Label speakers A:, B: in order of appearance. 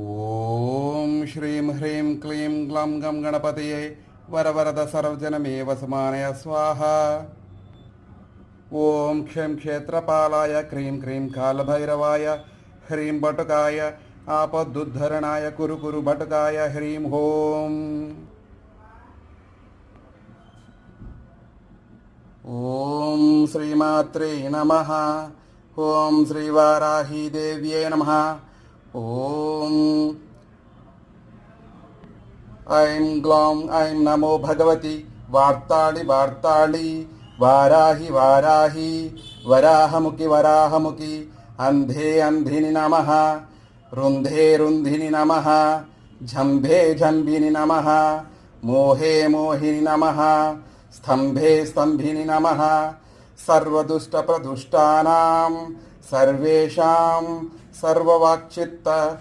A: ఓం శ్రీం హ్రీం క్లీం గ్లం గం గణపతయే వరవరద సర్వజనమేవ సమానయ స్వాహ. ఓం క్షేం క్షేత్రపాలాయ క్రీం క్రీం కాలభైరవాయ హ్రీం బటుకాయ ఆపద్దుద్ధరణాయ కురు కురు బటుకాయ హ్రీం హోం. ఓం శ్రీమాత్రే నమ. ఓం శ్రీవారాహీదేవ్యే నమ. ఓం ఐం గ్లాం ఐం నమో భగవతి. వార్తాళి వార్తాళి. వారాహి వారాహి. వరాహముఖి వరాహముఖి. అంధే అంధిని నమ. రుంధే రుంధిని నమ. జంభే జంభిని నమ. మోహే మోహిని నమ. స్తంభే స్తంభిని నమ. సర్వదుష్టప్రదుష్టానాం. సర్వేషాం. సర్వవాక్చిత్త